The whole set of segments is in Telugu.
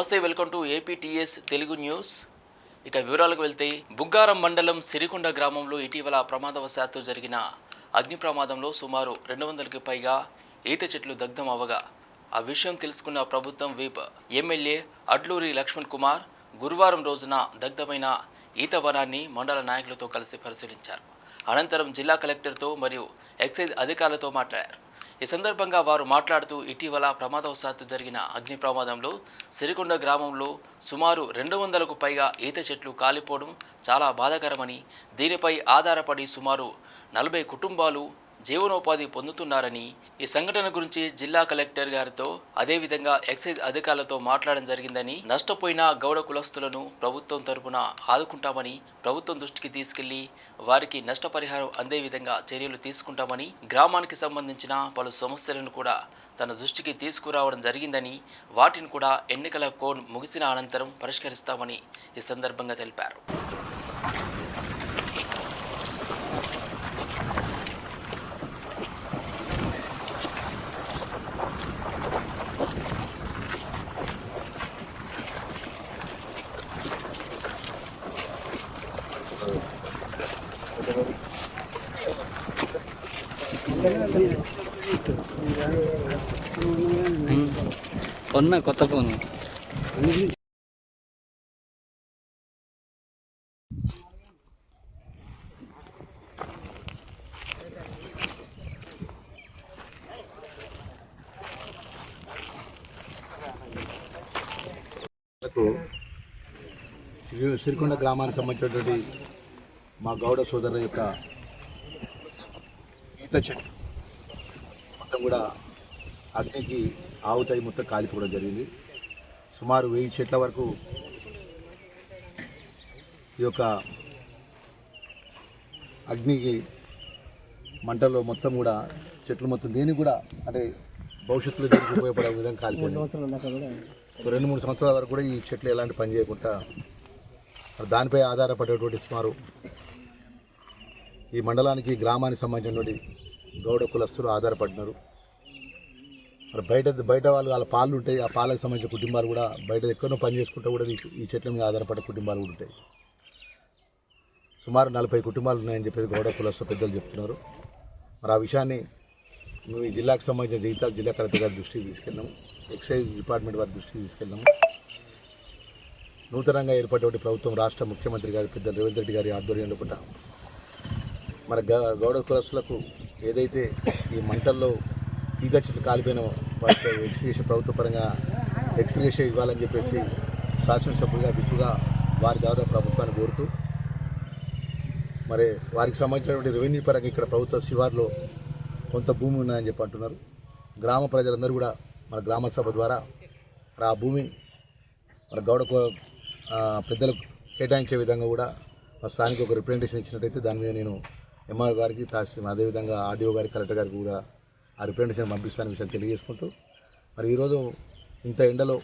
నమస్తే welcome to APTS Telugu news. ఇక వివరాలకు వెళ్తే బుగ్గారం మండలం సిరికొండ గ్రామంలో ఇటీవల ప్రమాదవశాత్తు జరిగిన అగ్ని ప్రమాదంలో సుమారు రెండు వందలకి పైగా ఈత చెట్లు దగ్ధం అవ్వగా ఆ విషయం తెలుసుకున్న ప్రభుత్వం వీప్ ఎమ్మెల్యే అడ్లూరి లక్ష్మణ్ కుమార్ గురువారం రోజున దగ్ధమైన ఈత వనాన్ని మండల నాయకులతో కలిసి పరిశీలించారు. అనంతరం జిల్లా కలెక్టర్తో మరియు ఎక్సైజ్ అధికారులతో మాట్లాడారు. ఈ సందర్భంగా వారు మాట్లాడుతూ ఇటీవల ప్రమాదవశాత్తు జరిగిన అగ్ని ప్రమాదంలో సిరికొండ గ్రామంలో సుమారు రెండు వందలకు పైగా ఈత చెట్లు కాలిపోవడం చాలా బాధాకరమని దీనిపై ఆధారపడి సుమారు నలభై కుటుంబాలు జీవనోపాధి పొందుతున్నారని ఈ సంఘటన గురించి జిల్లా కలెక్టర్ గారితో అదేవిధంగా ఎక్సైజ్ అధికారులతో మాట్లాడడం జరిగిందని నష్టపోయిన గౌడ కులస్తులను ప్రభుత్వం తరపున ఆదుకుంటామని ప్రభుత్వం దృష్టికి తీసుకెళ్ళి వారికి నష్టపరిహారం అందే విధంగా చర్యలు తీసుకుంటామని గ్రామానికి సంబంధించిన పలు సమస్యలను కూడా తన దృష్టికి తీసుకురావడం జరిగిందని వాటిని కూడా ఎన్నికల కోడ్ ముగిసిన అనంతరం పరిష్కరిస్తామని ఈ సందర్భంగా తెలిపారు. కొన్న కొత్త ఫోన్. కు సిరికొండ గ్రామానికి సంబంధించినటువంటి మా గౌడ సోదరుల యొక్క ఈత చెట్టు మొత్తం కూడా అగ్నికి ఆవుతాయి మొత్తం కాలిపోవడం జరిగింది. సుమారు వెయ్యి చెట్ల వరకు ఈ యొక్క అగ్నికి మంటల్లో మొత్తం కూడా చెట్లు మొత్తం దేనికి కూడా అంటే భవిష్యత్తులో దేనికి ఉపయోగపడే విధంగా కాలిపోయింది రెండు మూడు సంవత్సరాల వరకు కూడా ఈ చెట్లు ఎలాంటి పని చేయకుండా దానిపై ఆధారపడేటువంటి సుమారు ఈ మండలానికి గ్రామానికి సంబంధించినటువంటి గౌడ కులస్తులు ఆధారపడినారు. మరి బయట బయట వాళ్ళు వాళ్ళ పాలు ఉంటాయి ఆ పాలకు సంబంధించిన కుటుంబాలు కూడా బయట ఎక్కడో పని చేసుకుంటూ కూడా ఈ- చెట్ల మీద ఆధారపడే కుటుంబాలు కూడా ఉంటాయి. సుమారు నలభై కుటుంబాలు ఉన్నాయని చెప్పేసి గౌడ కులస్తు పెద్దలు చెప్తున్నారు. మరి ఆ విషయాన్ని మేము ఈ జిల్లాకు సంబంధించిన జీతాలు జిల్లా కలెక్టర్ గారి దృష్టికి తీసుకెళ్ళాము ఎక్సైజ్ డిపార్ట్మెంట్ వారి దృష్టికి తీసుకెళ్ళాము నూతనంగా ఏర్పడేటువంటి ప్రభుత్వం రాష్ట్ర ముఖ్యమంత్రి గారి పెద్ద రేవంత్ రెడ్డి గారి ఆధ్వర్యంలో కూడా మన గ- గౌడ కులస్తులకు ఏదైతే ఈ మంటల్లో ఈగ చెట్లు కాలిపోయిన వాటిపై ఎక్స్గ్రేషన్ ప్రభుత్వ పరంగా ఎక్స్గ్రేషన్ ఇవ్వాలని చెప్పేసి శాసనసభ్యులుగా విప్పుగా వారి ద్వారా ప్రభుత్వాన్ని కోరుతూ మరి వారికి సంబంధించినటువంటి రెవెన్యూ పరంగా ఇక్కడ ప్రభుత్వ శివార్లో కొంత భూమి ఉన్నాయని చెప్పి అంటున్నారు. గ్రామ ప్రజలందరూ కూడా మన గ్రామ సభ ద్వారా ఆ భూమి మన గౌడ పెద్దలకు కేటాయించే విధంగా కూడా మా స్థానిక ఒక రిప్రజెంటేషన్ ఇచ్చినట్టయితే దాని మీద నేను ఎంఆర్ గారికి తహసీల్ అదేవిధంగా ఆర్డీఓ గారికి కలెక్టర్ గారికి కూడా ఆ రిప్రజెంటేషన్ పంపిస్తాను విషయం తెలియజేసుకుంటూ మరి ఈరోజు ఇంత ఎండలో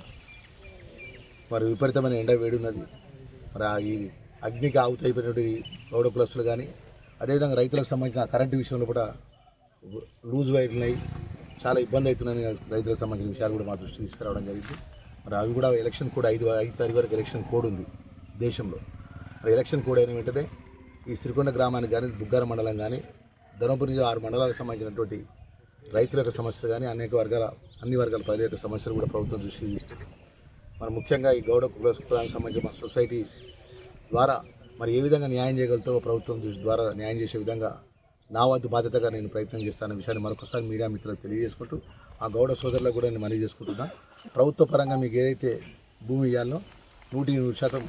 మరి విపరీతమైన ఎండ వేడి ఉన్నది. మరి ఆ ఈ అగ్నికి ఆవుతైపోయినటువంటి గౌడ కులస్తులు కానీ అదేవిధంగా రైతులకు సంబంధించిన కరెంటు విషయంలో కూడా లూజ్ వైర్లున్నాయి. చాలా ఇబ్బంది అవుతున్నాయని రైతులకు సంబంధించిన విషయాలు కూడా మా దృష్టికి తీసుకురావడం జరిగింది. మరి అవి కూడా ఎలక్షన్ కోడ్ ఐదు ఐదు తారీఖు వరకు ఎలక్షన్ కోడ్ ఉంది దేశంలో. మరి ఎలక్షన్ కోడ్ అయిన వెంటనే ఈ సిరికొండ గ్రామానికి కానీ బుగ్గార మండలం కానీ ధర్మపురి ఆరు మండలాలకు సంబంధించినటువంటి రైతుల యొక్క సమస్యలు కానీ అనేక వర్గాల అన్ని వర్గాల ప్రజల యొక్క సమస్యలు కూడా ప్రభుత్వం దృష్టికి తీసుకుంది మరి ముఖ్యంగా ఈ గౌడ కులానికి సంబంధించిన మా సొసైటీ ద్వారా మరి ఏ విధంగా న్యాయం చేయగలుగుతో ప్రభుత్వం ద్వారా న్యాయం చేసే విధంగా నా వంతు బాధ్యతగా నేను ప్రయత్నం చేస్తాను విషయాన్ని మరొకసారి మీడియా మిత్రులకు తెలియజేసుకుంటూ ఆ గౌడ సోదరులకు కూడా నేను మనవి చేసుకుంటున్నా. ప్రభుత్వ పరంగా మీకు ఏదైతే భూమి ఇవ్వాలో నూటి నూరు శాతం